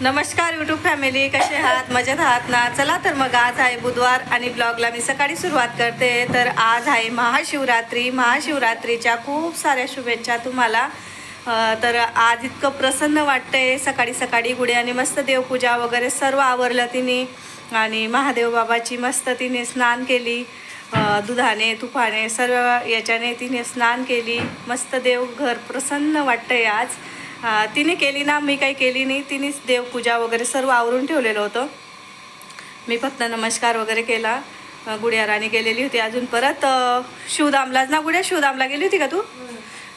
नमस्कार YouTube family कसे आहात? मजेत आहात ना? चला तर मग आज आहे बुधवार आणि ब्लॉगला मी सकाळी सुरुवात करते. तर आज आहे महाशिवरात्री. महाशिवरात्रीच्या खूप साऱ्या शुभेच्छा तुम्हाला. तर आज इतकं प्रसन्न वाटतंय. सकाळी सकाळी गुड्याने मस्त देवपूजा वगैरे सर्व आवरलं तिने. आणि महादेव बाबाची मस्त तिने स्नान केली. दुधाने तुपाने सर्व याच्याने तिने स्नान केली. मस्त देव घर प्रसन्न वाटतंय आज. तिने केली ना मी काही केली नाही. तिनेच देवपूजा वगैरे सर्व आवरून ठेवलेलं होतं. मी फक्त नमस्कार वगैरे केला. अं, गुड्या राणी गेलेली होती अजून परत शिवधामलाच ना गुड्या शिवधामला गेली होती का तू?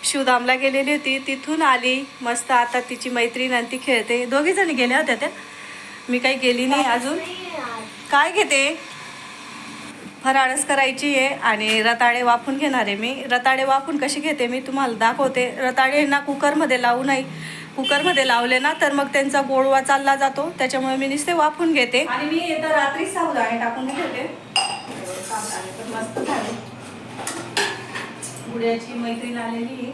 शिवधामला गेलेली होती. तिथून आली. मस्त आता तिची मैत्रीण आणि ती खेळते. दोघी जणी गेल्या होत्या त्या? मी काही गेली नाही अजून. काय घेते? फराळच करायची आहे आणि रताळे वाफून घेणार आहे मी. रताळे वाफून कशी घेते मी तुम्हाला दाखवते. रताळे ना कुकरमध्ये लावू नाही कुकरमध्ये लावले ना तर मग त्यांचा गोडवा चालला जातो. त्याच्यामुळे मी नुसते वाफून घेते. आणि मी तर रात्री साबुदाणे टाकून घेते मस्त झाले गुड्याची मैत्रीण आलेली आहे.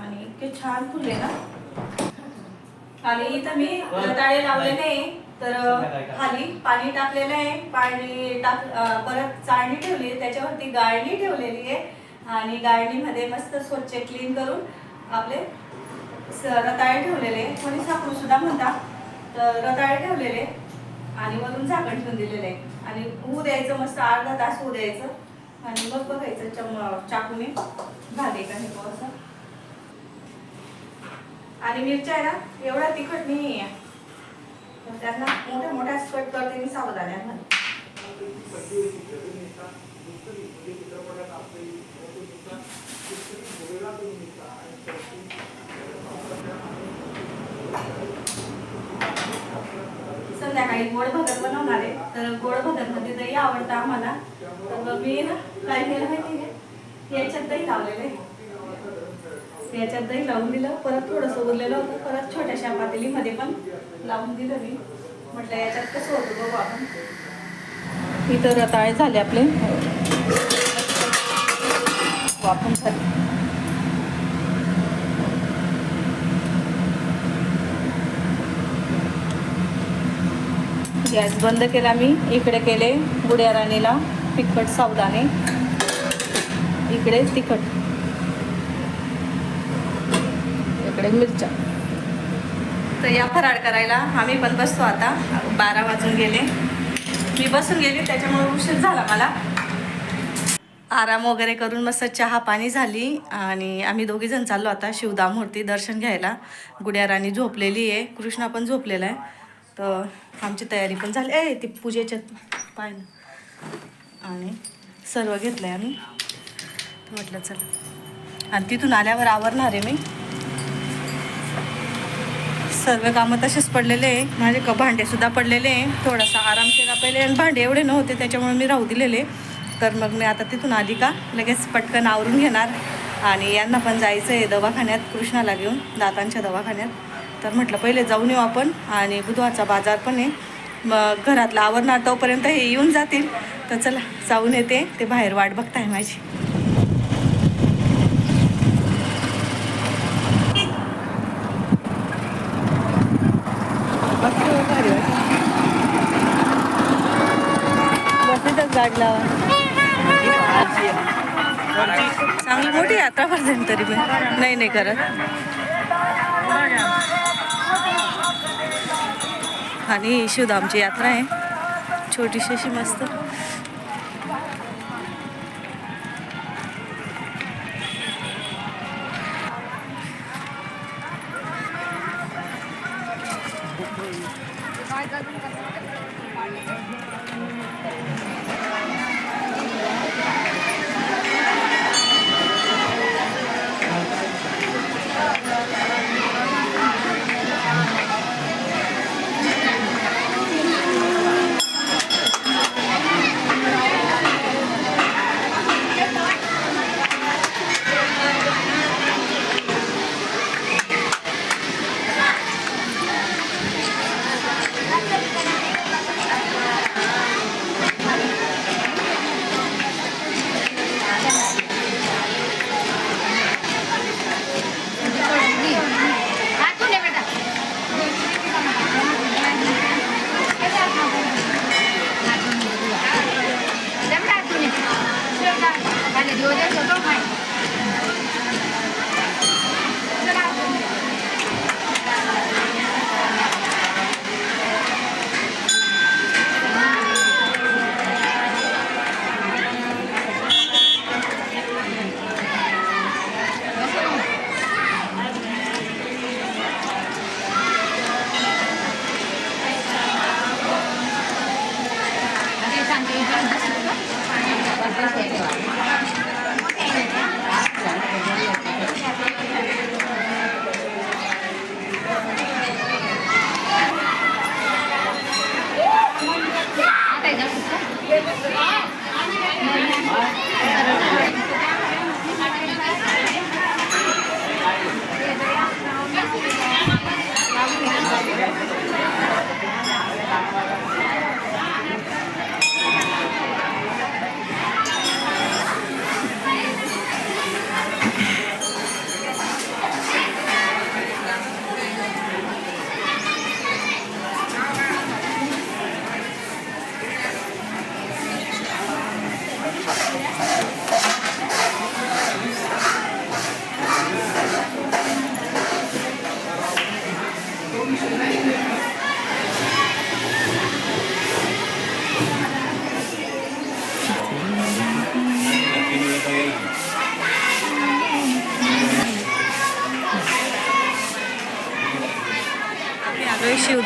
आणि इतके छान फुले ना. आणि इथं मी रताळे लावले नाही. तर खाली पाणी टाकलेलं आहे. पाणी टाक परत चाळणी ठेवली आहे. त्याच्यावरती गाळणी ठेवलेली आहे. आणि गाळणीमध्ये मस्त स्वच्छ क्लीन करून आपले रताळे ठेवलेले आहे. कोणी साखरू सुद्धा म्हणतात तर रताळे ठेवलेले आणि वरून झाकण ठेवून दिलेलं आहे. आणि होऊ द्यायचं मस्त अर्धा तास होऊ द्यायचं. आणि मग बघायचं चम चाकूने झाले का हे असं. आणि मिरच्या आहे ना एवढा तिखट नाही आहे त्यांना मोठ्या मोठ्या कट करते मी सावधान्यांमध्ये संध्याकाळी गोड भगर बनवणार. आहे तर गोड भगरमध्ये म्हणजे दही आवडतं आम्हाला. तर मग मी ना काय केलं माहिती आहे याच्यात दही लावलेलं आहे. याच्यात दही लावून दिलं. परत थोडंसं उरलेलं होतं. परत छोट्याशा पातेलीमध्ये पण लावून दिलं मी. म्हटलं याच्यात कसं होतं बघू आपण. इथं रताळे झाले आपले. हो, वापरून झाले गॅस बंद केला मी. इकडे केले गुड्या राणीला तिखट सावधाने इकडे तिखट. इकडे मिरच्या. तर या फराळ करायला आम्ही पण बसतो आता. बारा वाजून गेले. मी बसून गेले त्याच्यामुळे उशीर झाला मला. आराम वगैरे करून मस्त चहा पाणी झाली आणि आम्ही दोघी जण चाललो आता शिवदामूर्ती दर्शन घ्यायला. गुड्या राणी झोपलेली आहे. कृष्णा पण झोपलेला आहे. तर आमची तयारी पण झाली. आहे ती पूजेच्या पाय आणि सर्व घेतलं आहे आम्ही म्हटलं चला. आणि तिथून आल्यावर आवरणार आहे मी. सर्व कामं तसेच पडलेले आहे. माझे क भांडेसुद्धा पडलेले आहे. थोडासा आराम केला पहिले आणि भांडे एवढे नव्हते त्याच्यामुळे मी राहू दिलेले. तर मग मी आता तिथून आली का? लगेच पटकन आवरून घेणार. आणि यांना पण जायचं आहे दवाखान्यात कृष्णाला घेऊन दातांच्या दवाखान्यात. तर म्हटलं पहिले जाऊन येऊ आपण. आणि बुधवारचा बाजार पण आहे. मग घरातला आवरणार तोपर्यंत हे येऊन जातील. तर चला जाऊन येते. ते बाहेर वाट बघताय माझी मस्त भारी वाटतं. बस लावा चांगली मोठी यात्रा भरते तरी पण. नाही नाही करत. आणि शिवधामची यात्रा आहे. छोटीशी अशी मस्त.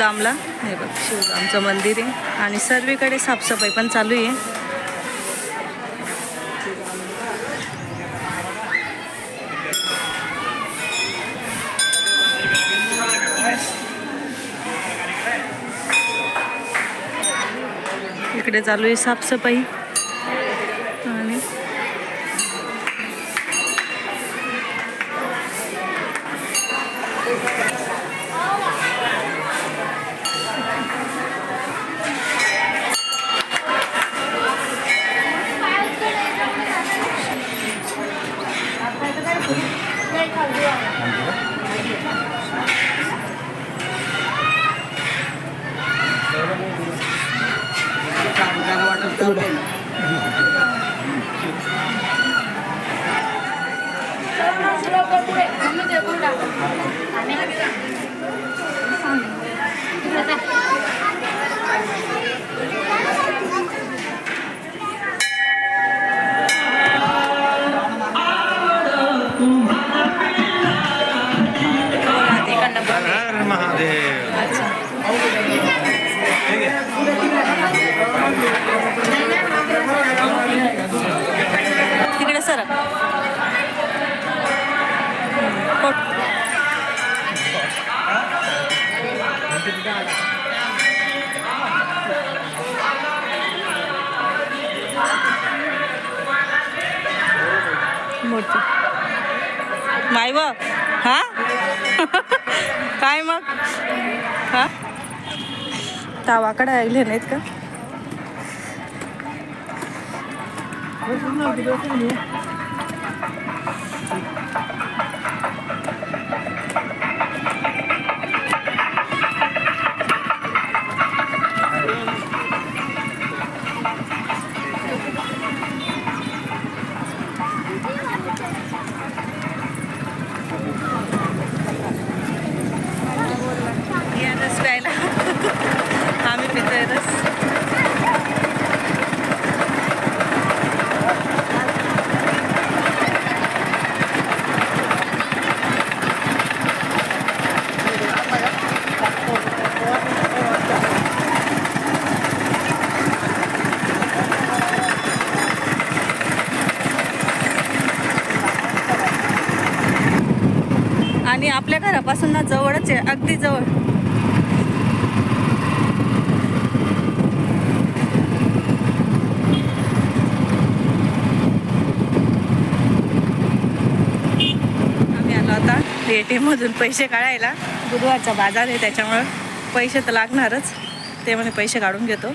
चालू आहे हे बघ शिवधामचं मंदिर आहे. आणि सर्वीकडे साफसफाई पण चालू आहे. इकडे चालू आहे साफसफाई. ಬಿಡು माय बघ हा? काय मग? हा? तावाकडे ऐकले नाहीत का? घरापासून ना जवळच आहे अगदी जवळ. आम्ही आलो आता ए टी मधून पैसे काढायला. बुधवारचा बाजार आहे त्याच्यामुळं पैसे तर लागणारच. ते म्हणे पैसे काढून घेतो.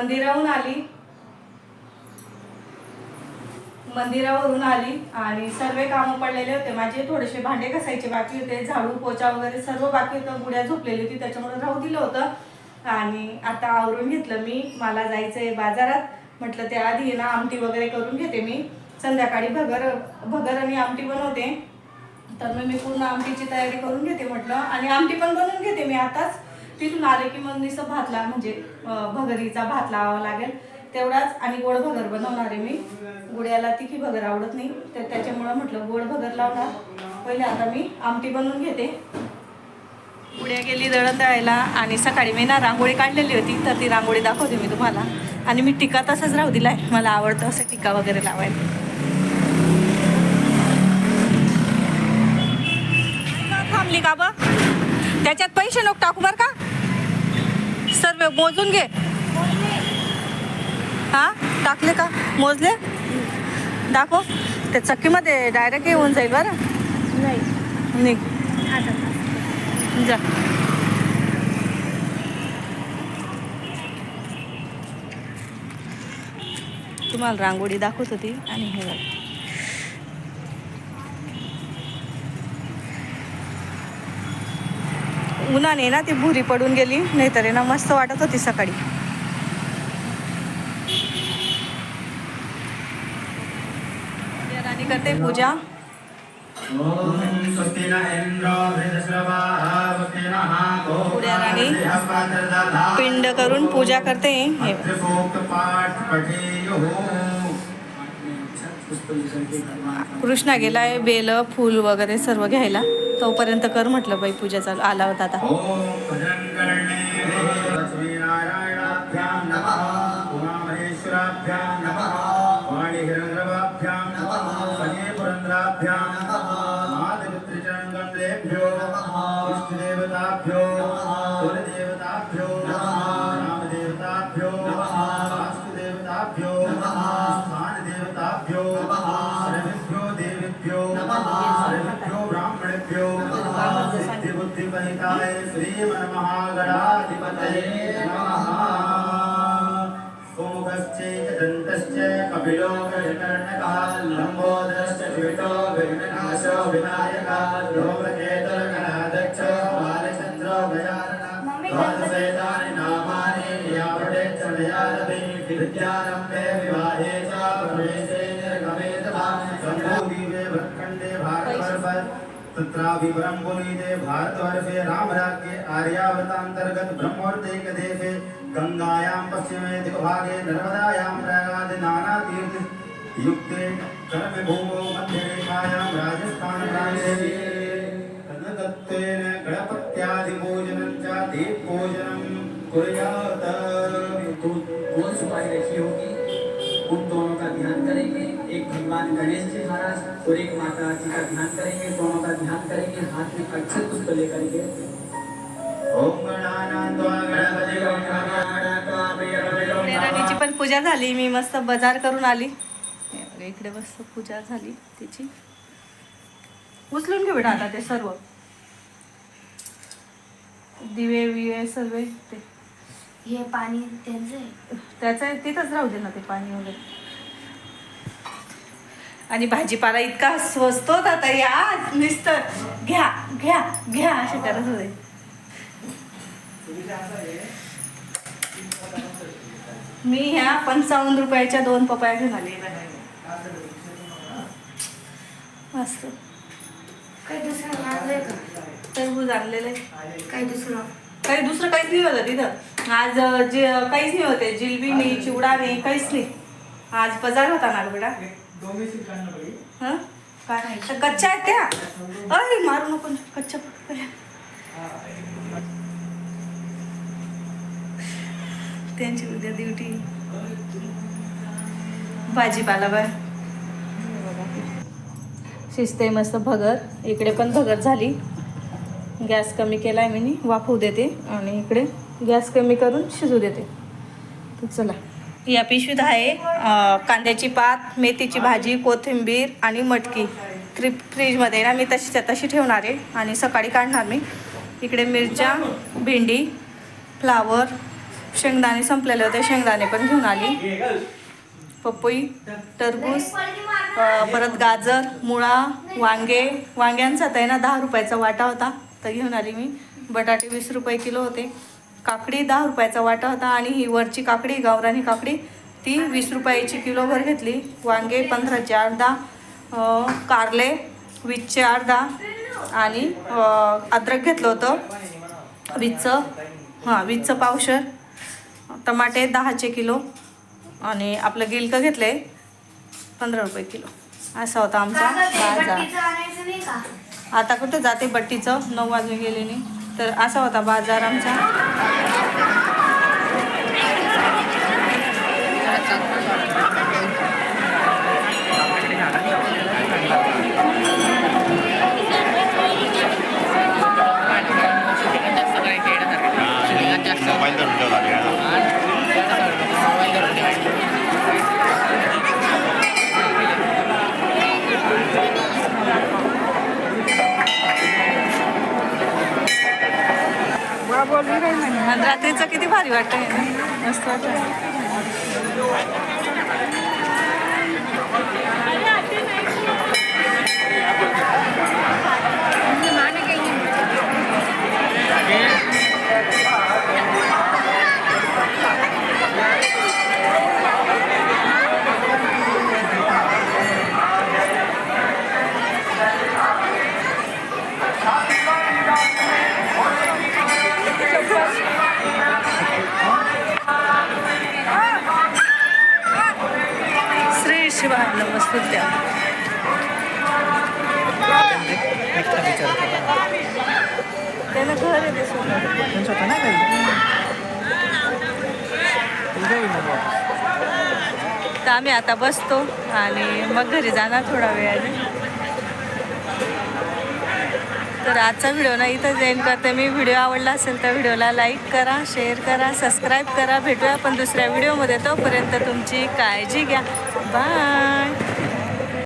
मंदिराहून आली. मंदिरावरून आली आणि सर्व कामं पडलेले होते. माझे थोडेसे भांडे कसायचे बाकी होते. झाडू पोचा वगैरे सर्व बाकी होतं. गुड्या झोपलेली होती. त्याच्यामुळे राहू दिलं होतं. आणि आता आवरून घेतलं मी. मला जायचं आहे बाजारात. म्हटलं त्याआधी ना आमटी वगैरे करून घेते मी. संध्याकाळी भगर भगर आणि आमटी बनवते. तर मग मी पूर्ण आमटीची तयारी करून घेते म्हटलं. आणि आमटी पण बनवून घेते मी आताच. तिथून आले की मग नुसतं भातला म्हणजे भगरीचा भात लावावा लागेल. तेवढाच आणि गोड भगर बनवणार आहे मी. गुड्याला तिखी भगर आवडत नाही तर त्याच्यामुळं म्हटलं गोड भगर लावणार. पहिले आता मी आमटी बनवून घेते. गुड्या गेली दळण दळायला आणि सकाळी मी ना रांगोळी काढलेली होती तर ती रांगोळी दाखवते मी तुम्हाला. आणि मी टिका तसाच राहू दिलाय मला आवडतं असं टिका वगैरे लावायला. थांबली का बघ त्याच्यात पैसे नको टाकू बर का? सर्व मोजून घे. हा? टाकले का? मोजले? दाखव. त्या चक्कीमध्ये डायरेक्ट येऊन जाईल बरं. नाही निघ. जा. तुम्हाला रांगोळी दाखवत होती आणि हे उन्हाने ना ती भुरी पडून गेली. नाहीतर आहे ना मस्त वाटत होती सकाळी. राणी करते पूजा. ॐ पिंड करून पूजा करते. हे. कृष्णा गेलाय बेल फूल वगैरे सर्व घ्यायला. तोपर्यंत कर म्हटलं बाई पूजा चालू आला होता आता. सिद्धिबुद्धिपरिताय श्रीमन्महागणाधिपतये नमः। सोमुखश्चैकदन्तश्च कपिलो गजकर्णकः लम्बोदरश्च श्वेतो विघ्ननाशो विनायकः ध्रुवकेतुर्गणाध्यक्षो बालचन्द्रो गजाननः द्वादशैतानि नामानि यावडे च विद्यारम्भे भारतवर्ष पुनीते भारतवर्षे रामराज्ये आर्यावृतान्तर्गत ब्रह्मोर्धैकदेशे गङ्गायां पश्चिमे दिग्भागे नर्मदायां प्रयागादि नानातीर्थयुक्ते कर्मभूमौ मध्यरेखायां राजस्थानप्रान्ते उन दोनों का ध्यान करेंगे। एक भगवान गणेश जी महाराज और एक माता जी का ध्यान करेंगे। दोनों का ध्यान करेंगे। हाथ में अक्षर पुष्प लेकर के। राणीची पण पूजा झाली। मी मस्त बाजार करून आली। इकडे मस्त पूजा झाली तिची। उचलून घे बेटा आता ते सर्व। दिवे विवे सर्व ते हे पाणी त्यांचं आहे. त्याचं तिथंच राहू दे ना ते पाणी वगैरे. आणि भाजीपाला इतका स्वस्त होता आता या नुसतं घ्या घ्या घ्या असे करत होते. मी ह्या पंचावन्न रुपयाच्या दोन पपाया घेऊन आले मस्त. काही दुसरं आणलंय का? टरबूज आणलेलं आहे. काही दुसरं? काही दुसरं काहीच नाही होतं तिथं. आज जे काहीच नाही होते जिलबी नाही चिवडा नाही काहीच नाही. आज बाजार होता ना बेटा हं? काय कच्च्या आहेत त्या. अरे मारू नको. कच्च्या त्यांची उद्या ड्युटी भाजीपाला बाय शिजते मस्त भगर. इकडे पण भगर झाली. गॅस कमी केला आहे मी वाफवू देते आणि इकडे गॅस कमी करून शिजू देते. तर चला. या पिशवीत आहे कांद्याची पात मेथीची भाजी कोथिंबीर आणि मटकी. फ्री फ्रीजमध्ये ना मी तशीच्या तशी ठेवणार आहे आणि सकाळी काढणार मी. इकडे मिरच्या भेंडी फ्लावर शेंगदाणे संपलेले होते शेंगदाणे पण घेऊन आली. पपई टरबूज परत गाजर मुळा वांगे. वांग्यांचा तर आहे ना दहा रुपयाचा वाटा होता. तर घेऊन आली मी. बटाटे वीस रुपये किलो होते. काकडी दहा रुपयाचा वाटा होता आणि ही वरची काकडी गावरानी काकडी ती वीस रुपयाची किलोभर घेतली. वांगे पंधराचे अर्धा कारले वीसचे अर्धा आणि अद्रक घेतलं होतं. वीसचं हां वीसचं पावशर टमाटे दहाचे किलो आणि आपलं गिलकं घेतलं आहे पंधरा रुपये किलो. असा होता आमचा बाजार. आता कुठं जाते बट्टीचं? नऊ वाजून गेले नाही. तर असा होता बाजार आमचा. मोबाईल रात्रीचं किती भारी वाटत मस्त वाटत आहे सुद्धा त्यानं घर आहे ते स्वतः. तर आम्ही आता बसतो आणि मग घरी जाणार थोडा वेळाने. तर आजचा व्हिडिओ ना इथं एंड करते. मी व्हिडिओ आवडला असेल तर व्हिडिओला लाईक करा शेअर करा सबस्क्राईब करा. भेटूया आपण दुसऱ्या व्हिडिओमध्ये तोपर्यंत तुमची काळजी घ्या. बाय